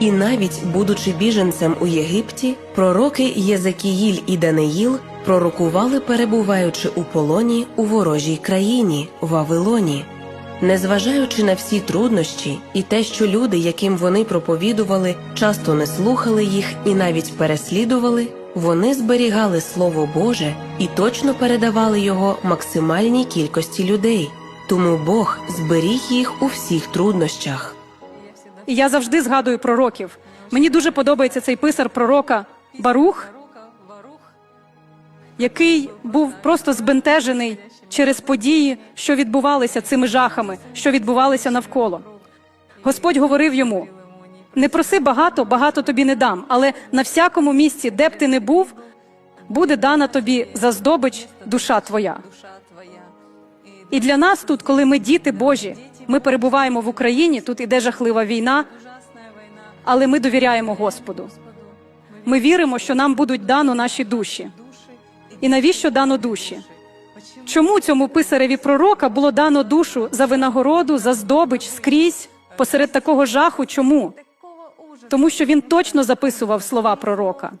І навіть будучи біженцем у Єгипті, пророки Єзекіїль і Даниїл пророкували, перебуваючи у полоні у ворожій країні Вавилоні. Незважаючи на всі труднощі і те, що люди, яким вони проповідували, часто не слухали їх і навіть переслідували, вони зберігали Слово Боже і точно передавали його максимальній кількості людей. Тому Бог зберіг їх у всіх труднощах. І я завжди згадую пророків. Мені дуже подобається цей писар пророка Барух, який був просто збентежений через події, що відбувалися цими жахами, що відбувалися навколо. Господь говорив йому: не проси багато, багато тобі не дам, але на всякому місці, де б ти не був, буде дана тобі за здобич душа твоя. І для нас тут, коли ми діти Божі, ми перебуваємо в Україні, тут іде жахлива війна, але ми довіряємо Господу. Ми віримо, що нам будуть дано наші душі. І навіщо дано душі? Чому цьому писареві пророка було дано душу за винагороду, за здобич скрізь посеред такого жаху? Чому? Тому що він точно записував слова пророка.